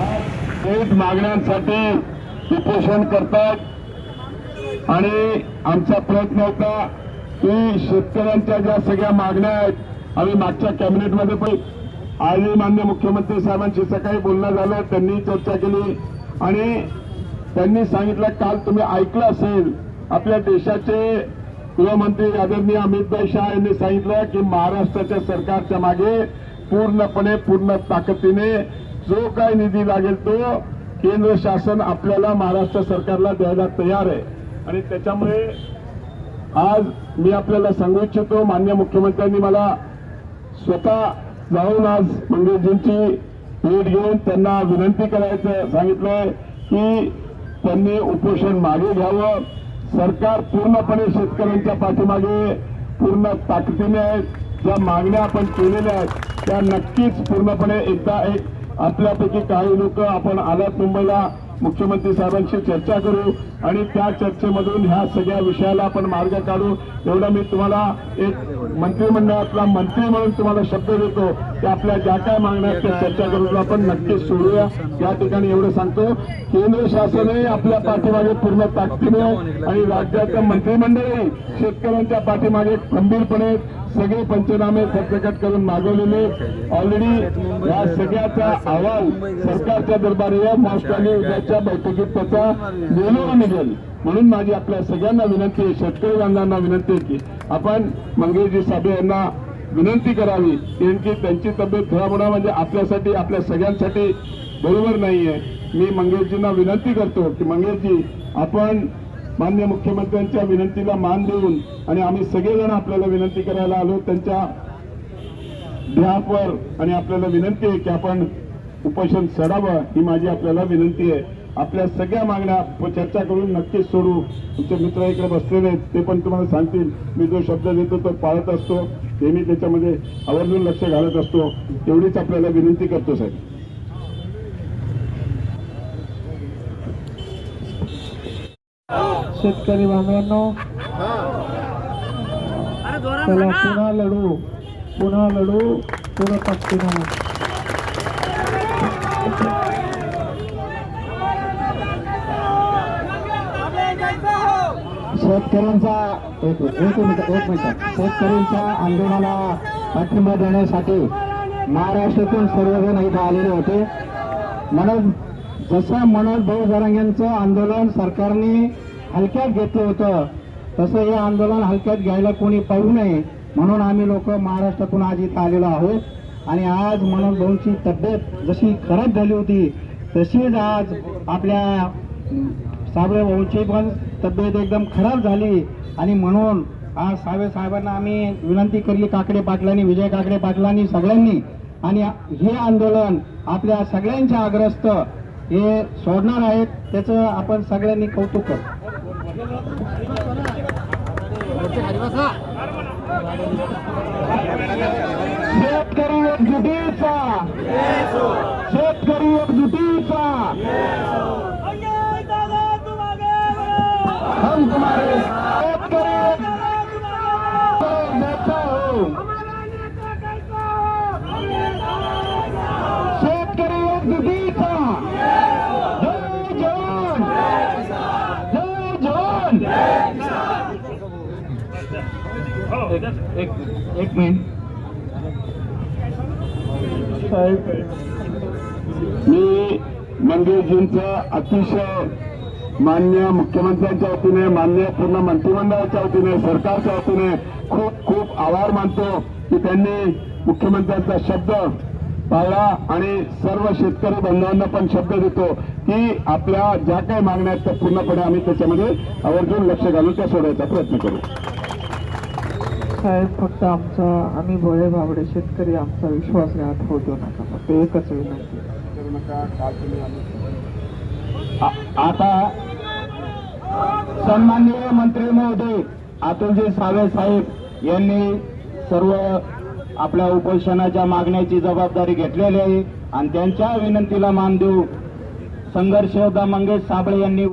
ठराविक मागण्यांसाठी उपोषण करतात. आणि आमचा प्रयत्न होता की शेतकऱ्यांच्या ज्या सगळ्या मागण्या आहेत आम्ही मागच्या कॅबिनेटमध्ये पण आजही मान्य मुख्यमंत्री साहेबांशी सकाळी बोलणं झालं त्यांनी चर्चा केली. आणि त्यांनी सांगितलं काल तुम्ही ऐकलं असेल आपल्या देशाचे गृहमंत्री आदरणीय अमित भाई शहा यांनी सांगितलं की महाराष्ट्राच्या सरकारच्या मागे पूर्णपणे पूर्ण ताकदीने जो काय निधी लागेल तो केंद्र शासन आपल्याला महाराष्ट्र सरकारला द्यायला तयार आहे. आणि त्याच्यामुळे आज मी आपल्याला सांगू इच्छितो मान्य मुख्यमंत्र्यांनी मला स्वतः जाऊन आज मंगेशजींची भेट घेऊन त्यांना विनंती करायचं सांगितलंय की त्यांनी उपोषण मागे घ्यावं. सरकार पूर्णपणे शेतकऱ्यांच्या पाठीमागे पूर्ण ताकदीने आहेत. ज्या मागण्या आपण केलेल्या आहेत त्या नक्कीच पूर्णपणे एकदा एक आपल्यापैकी काही लोक आपण आलात मुंबईला. मुख्यमंत्री साहेबांशी चर्चा करू. आणि त्या चर्चेमधून ह्या सगळ्या विषयाला आपण मार्ग काढू. एवढं मी तुम्हाला एक मंत्रिमंडळातला मंत्री म्हणून तुम्हाला शब्द देतो की आपल्या ज्या काय मागण्या त्या चर्चा करून आपण नक्कीच सोडूया. या ठिकाणी एवढं सांगतो केंद्र शासनही आपल्या पाठीमागे पूर्ण ताकदीने आणि राज्याचं मंत्रिमंडळही शेतकऱ्यांच्या पाठीमागे खंबीरपणे सगळे पंचनामे सरसकट करून मागवलेले ऑलरेडी या सगळ्याचा अहवाल सरकारच्या दरबारी आहे महाराष्ट्राने उद्याच्या बैठकीत त्याचा निर्णय लागेल म्हणून माझी आपल्या सगळ्यांना विनंती आहे शेतकरी बांधवांना विनंती आहे की आपण मंगेशजी साबळे यांना विनंती करावी की त्यांची तब्येत खराब होणं म्हणजे आपल्यासाठी आपल्या सगळ्यांसाठी बरोबर नाहीये. मी मंगेशजींना विनंती करतो की मंगेशजी आपण मान्य मुख्यमंत्र्यांच्या विनंतीला मान देऊन आणि आम्ही सगळेजण आपल्याला विनंती करायला आलो त्यांच्या बिहाफवर आणि आपल्याला विनंती आहे की आपण उपोषण सडावं ही माझी आपल्याला विनंती आहे. आपल्या सगळ्या मागण्या चर्चा करून नक्कीच सोडू. तुमचे मित्र इकडे बसलेले आहेत ते पण तुम्हाला सांगतील. मी जो शब्द देतो तो पाळत असतो. ते मी त्याच्यामध्ये आवर्जून लक्ष घालत असतो. तेवढीच आपल्याला विनंती करतो साहेब. शेतकरी बांधवांनो चला पुन्हा लढू. पुन्हा लढू. पुन्हा ताकदीनं शेतकऱ्यांचा एक एक मिनिट एक मिनिट. शेतकऱ्यांच्या आंदोलनाला पाठिंबा देण्यासाठी महाराष्ट्रातून सर्वजण इथं आलेले होते. म्हणून जसं मनोज भाऊ जरांगेंचं आंदोलन सरकारने हलक्यात घेतलं होतं तसं हे आंदोलन हलक्यात घ्यायला कोणी पाहू नये म्हणून आम्ही लोक महाराष्ट्रातून आज इथं आलेलो आहोत. आणि आज मनोज भाऊंची तब्येत जशी खराब झाली होती तशीच आज आपल्या साबळे भाऊची पण तब्येत एकदम खराब झाली आणि म्हणून आज सावे साहेबांना आम्ही विनंती केली काकडे पाटलांनी विजय काकडे पाटलांनी सगळ्यांनी. आणि हे आंदोलन आपल्या सगळ्यांच्या आग्रस्त हे सोडणार आहेत त्याचं आपण सगळ्यांनी कौतुक करू. शेतकरी शेतकरी शेतकरी जय जवान. जय जवान. एक एक मिनिट. मी मंदिरजींचा अतिशय मान्य मुख्यमंत्र्यांच्या वतीने मान्य पूर्ण मंत्रिमंडळाच्या वतीने सरकारच्या वतीने खूप खूप आभार मानतो की त्यांनी मुख्यमंत्र्यांचा शब्द पाळला आणि सर्व शेतकरी बांधवांना पण शब्द देतो की आपल्या ज्या काही मागण्या आहेत त्या पूर्णपणे आम्ही त्याच्यामध्ये आवर्जून लक्ष घालून त्या सोडवायचा प्रयत्न करू. साहेब फक्त आमचा आम्ही भोळे भावडे शेतकरी आमचा विश्वासघात होतो नका. फक्त एकच विनंती. आता सन्माननीय मंत्री महोदय अतुलजी सावे साहेब यांनी सर्व आपल्या उपोषणाच्या मागण्याची जबाबदारी घेतलेली आहे. आणि त्यांच्या विनंतीला मान देऊ संघर्ष योद्धा मंगेश साबळे यांनी